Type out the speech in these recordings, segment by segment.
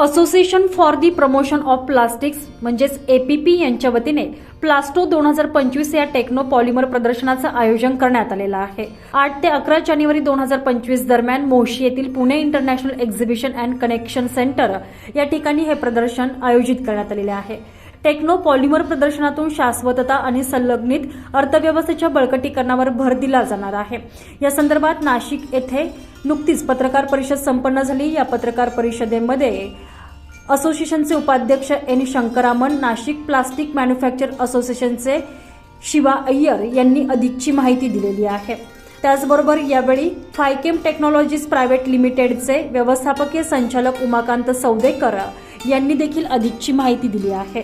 Association for the promotion of plastics म्हणजेच APP यांच्या वतीने प्लास्टो दोन हजार पंचवीस या टेक्नो पॉलिमर प्रदर्शनाचं आयोजन करण्यात आलेलं आहे. आठ ते अकरा जानेवारी दोन हजार पंचवीस दरम्यान मोशी येथील Pune international exhibition and connection center या ठिकाणी हे प्रदर्शन आयोजित करण्यात आलेले आहे. टेक्नो पॉलिमर प्रदर्शनातून शाश्वतता आणि संलग्नित अर्थव्यवस्थेच्या बळकटीकरणावर भर दिला जाणार आहे. या संदर्भात नाशिक येथे नुकतीच पत्रकार परिषद संपन्न झाली. या पत्रकार परिषदेमध्ये असोसिएशनचे उपाध्यक्ष N. Shankaraman Nashik plastic manufacture असोसिएशनचे शिवा अय्यर यांनी अधिकची माहिती दिलेली आहे. त्याचबरोबर यावेळी फायकेम टेक्नॉलॉजीज प्रायव्हेट लिमिटेडचे व्यवस्थापकीय संचालक उमाकांत सौदेकर यांनी देखील अधिकची माहिती दिली आहे.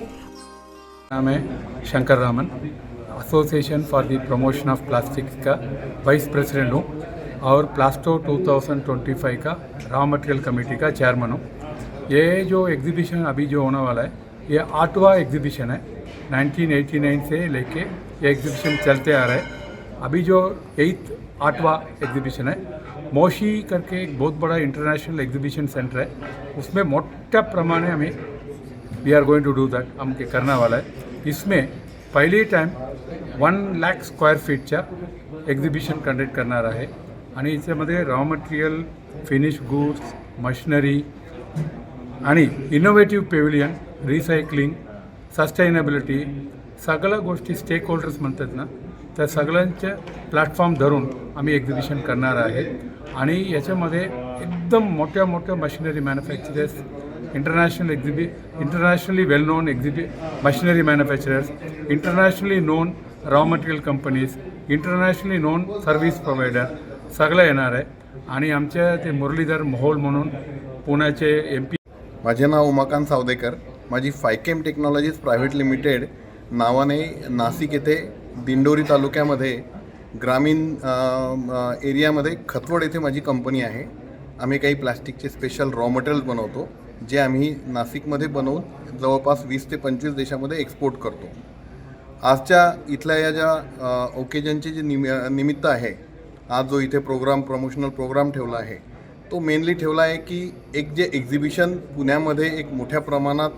नाम है Shankar Raman association for the promotion of plastics का वाइस प्रेसिडेंट हूँ और प्लास्टो 2025 का रॉ मटेरियल कमेटी का चेयरमैन हूँ। ये जो एग्जीबिशन अभी जो होने वाला है ये आठवां एग्जीबिशन है 1989 से लेके ये एग्जीबिशन चलते आ रहा है। अभी जो एट्थ आठवां एग्जीबिशन है मोशी करके एक बहुत बड़ा इंटरनेशनल एग्जीबिशन सेंटर है। उसमें मोटा प्रमाणे हमें we are going to do that आमके करना वाला है। इसमें पहिली टाइम वन लॅक स्क्वेअर फीटच्या एक्झिबिशन कंडक्ट करणार आहे आणि याच्यामध्ये raw material finish goods machinery आणि इनोव्हेटिव्ह पेव्हिलियन रिसायकलिंग सस्टेनेबिलिटी सगळ्या गोष्टी स्टेक होल्डर्स म्हणतात ना त्या सगळ्यांचे प्लॅटफॉर्म धरून आम्ही एक्झिबिशन करणार आहे. आणि याच्यामध्ये एकदम मोठ्या मोठ्या machinery manufacturers international exhibition internationally well known exhibition machinery manufacturers internationally known raw material companies internationally known service provider सगळं येणार आहे. आणि आमच्या ते मुरलीधर मोहोल म्हणून पुण्याचे एम पी माझे नाव उमाकांत सावदेकर. माझी फायकेम टेक्नॉलॉजीज प्रायव्हेट लिमिटेड नावाने नाशिक येथे दिंडोरी तालुक्यामध्ये ग्रामीण एरियामध्ये खतवड येथे माझी कंपनी आहे. आम्ही काही प्लास्टिकचे स्पेशल रॉ मटेरियल बनवतो जे आम्ही नाशिकमध्ये बनवून जवळपास वीस ते पंचवीस देशामध्ये एक्सपोर्ट करतो. आजच्या इथल्या या ज्या ओकेजनचे जे निमि निमित्त आहे आज जो इथे प्रोग्राम प्रमोशनल प्रोग्राम ठेवला आहे तो मेनली ठेवला आहे की एक जे एक्झिबिशन पुण्यामध्ये एक मोठ्या प्रमाणात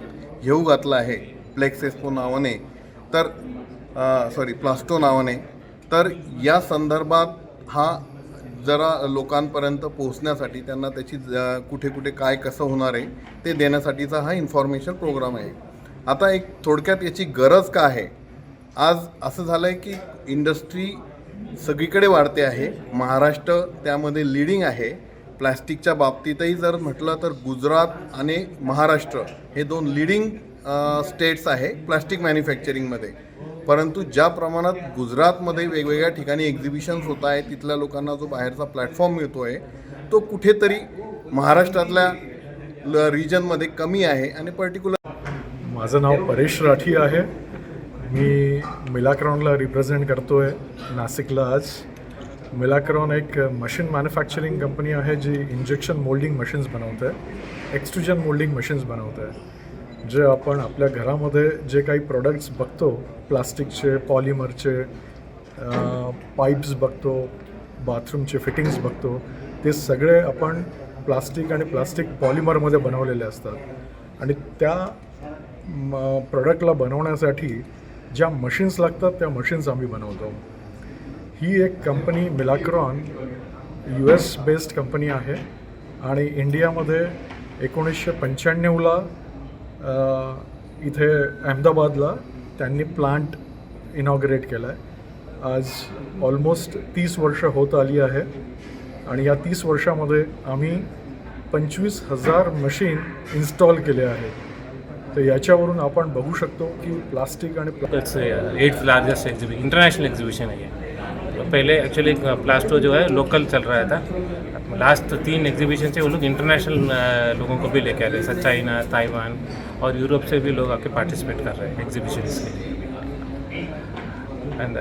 येऊ घातलं आहे प्लेक्स एक्सपो नावाने तर सॉरी प्लास्टो नावाने तर या संदर्भात हा जरा लोकांपर्यंत पोहोचण्यासाठी त्यांना त्याची ज- कुठे कुठे काय कसं होणार आहे ते देण्यासाठीचा हा इन्फॉर्मेशन प्रोग्राम आहे. आता एक थोडक्यात याची गरज का आहे? आज असं झालं आहे की इंडस्ट्री सगळीकडे वाढते आहे महाराष्ट्र त्यामध्ये लिडिंग आहे प्लॅस्टिकच्या बाबतीतही जर म्हटलं तर गुजरात आणि महाराष्ट्र हे दोन लिडिंग स्टेट्स आहे प्लास्टिक मॅन्युफॅक्चरिंगमध्ये परंतु ज्या प्रमाणात गुजरातमध्ये वेगवेगळ्या ठिकाणी एक्झिबिशन्स होत आहे तिथल्या लोकांना जो बाहेरचा प्लॅटफॉर्म मिळतो आहे तो कुठेतरी महाराष्ट्रातल्या ल रिजनमध्ये कमी आहे आणि पर्टिक्युलर माझं नाव परेश राठी आहे. मी मिलाक्रॉनला रिप्रेझेंट करतो आहे नाशिकला आज. मिलाक्रॉन एक मशीन मॅन्युफॅक्चरिंग कंपनी आहे जी इंजेक्शन मोल्डिंग मशीन्स बनवते आहे. एक्सट्रुजन मोल्डिंग मशीन्स बनवते आहे. जे आपण आपल्या घरामध्ये जे काही प्रोडक्ट्स बघतो प्लास्टिकचे पॉलिमरचे पाईप्स बघतो बाथरूमचे फिटिंग्स बघतो ते सगळे आपण प्लास्टिक आणि प्लास्टिक पॉलिमरमध्ये बनवलेले असतात. आणि त्या म प्रोडक्टला बनवण्यासाठी ज्या मशीन्स लागतात त्या मशीन्स आम्ही बनवतो. ही एक company Milacron U S based company आहे आणि इंडियामध्ये एकोणीसशे पंच्याण्णवला इथे अहमदाबादला त्यांनी प्लांट इनॉग्रेट केला आहे आज ऑलमोस्ट तीस वर्ष होत आली आहे आणि या तीस वर्षामध्ये आम्ही पंचवीस हजार मशीन इन्स्टॉल केले आहे तर याच्यावरून आपण बघू शकतो की प्लास्टिक आणि प्ला it's eighth largest exhibition international exhibition पहले एक्चुअली प्लास्टो जो है लोकल चल रहा था। लास्ट तीन एग्जीबिशन से वो लोग इंटरनेशनल लोगों को भी लेके आ रहे हैं। चाइना ताइवान और यूरोप से भी लोग आके पार्टिसिपेट कर रहे हैं एग्जीबिशन के एंड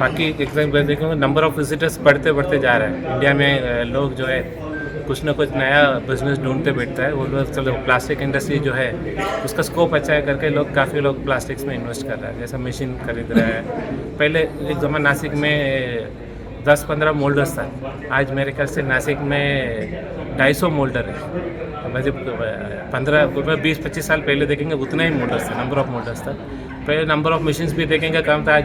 बाकी एग्ज़ाम देखो नंबर ऑफ़ विजिटर्स बढ़ते बढ़ते जा रहे हैं। इंडिया में uh, लोग जो है कुछ ना कुछ नया बिज़नेस ढूंढते बैठता है। वो लोग चलो प्लास्टिक इंडस्ट्री जो है, उसका स्कोप अच्छा है करके लोग, काफ़ी लोग प्लास्टिक्स में इन्वेस्ट कर रहे हैं। जैसे मशीन खरीद रहे हैं। पहले एक जमा नासिक में, दस पंद्रह मोल्डर्स था। आज मेरे ख्याल से नासिक में ढाई सौ मोल्डर है। मुझे पंद्रह बीस, पच्चीस साल पहले देखेंगे, उतना ही मोल्डर्स था नंबर ऑफ़ मोल्डर्स था। पहले नंबर ऑफ़ मशीन्स भी देखेंगे, कम था आज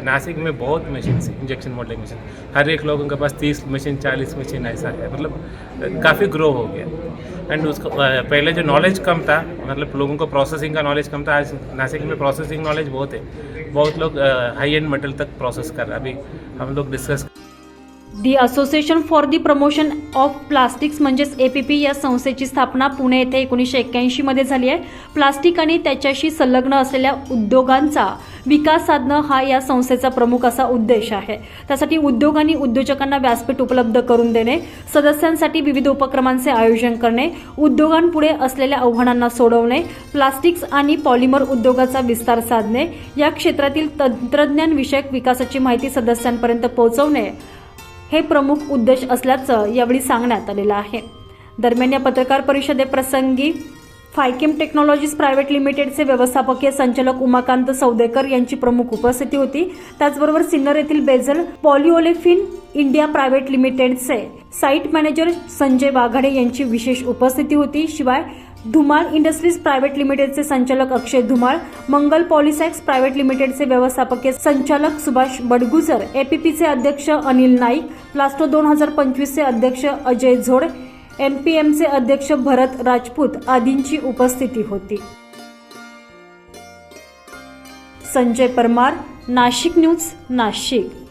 नासिक में बहुत मशीन है इंजेक्शन मॉडलिंग मशीन हर एक लोगों के पास तीस मशीन चालीस मशीन ऐसा है मतलब काफ़ी ग्रो हो गया। एंड उसको पहले जो नॉलेज कम था मतलब लोगों को प्रोसेसिंग का नॉलेज कम था, आज नासिक में प्रोसेसिंग नॉलेज बहुत है। बहुत लोग हाई एंड मेटल तक प्रोसेस कर रहे हैं। अभी हम लोग discuss the association for the promotion of plastics म्हणजेच ए पी पी या संस्थेची स्थापना पुणे येथे एकोणीसशे एक्क्याऐंशीमध्ये झाली आहे. प्लास्टिक आणि त्याच्याशी संलग्न असलेल्या उद्योगांचा विकास साधणं हा या संस्थेचा प्रमुख असा उद्देश आहे. त्यासाठी उद्योग आणि उद्योजकांना व्यासपीठ उपलब्ध करून देणे सदस्यांसाठी विविध उपक्रमांचे आयोजन करणे उद्योगांपुढे असलेल्या आव्हानांना सोडवणे प्लास्टिक्स आणि पॉलिमर उद्योगाचा विस्तार साधणे या क्षेत्रातील तंत्रज्ञान विषयक विकासाची माहिती सदस्यांपर्यंत पोहोचवणे हे प्रमुख उद्देश असल्याचं यावेळी सांगण्यात आलेलं आहे. दरम्यान या पत्रकार परिषदेप्रसंगी फायकेम टेक्नॉलॉजीज प्रायव्हेट लिमिटेडचे व्यवस्थापकीय संचालक उमाकांत सौदेकर यांची प्रमुख उपस्थिती होती. त्याचबरोबर सिन्नर येथील बेझल पॉलिओलेफिन इंडिया प्रायव्हेट लिमिटेडचे साईट मॅनेजर संजय वाघाडे यांची विशेष उपस्थिती होती. शिवाय धुमाळ इंडस्ट्रीज प्रायव्हेट लिमिटेडचे संचालक अक्षय धुमाळ मंगल पॉलिसॅक्स प्रायव्हेट लिमिटेडचे व्यवस्थापकीय संचालक सुभाष बडगुजर एपीपीचे अध्यक्ष अनिल नाईक प्लास्टो दोन हजार पंचवीसचे अध्यक्ष अजय झोड एम पी एमचे अध्यक्ष भरत राजपूत आदींची उपस्थिती होती. संजय परमार नाशिक न्यूज नाशिक.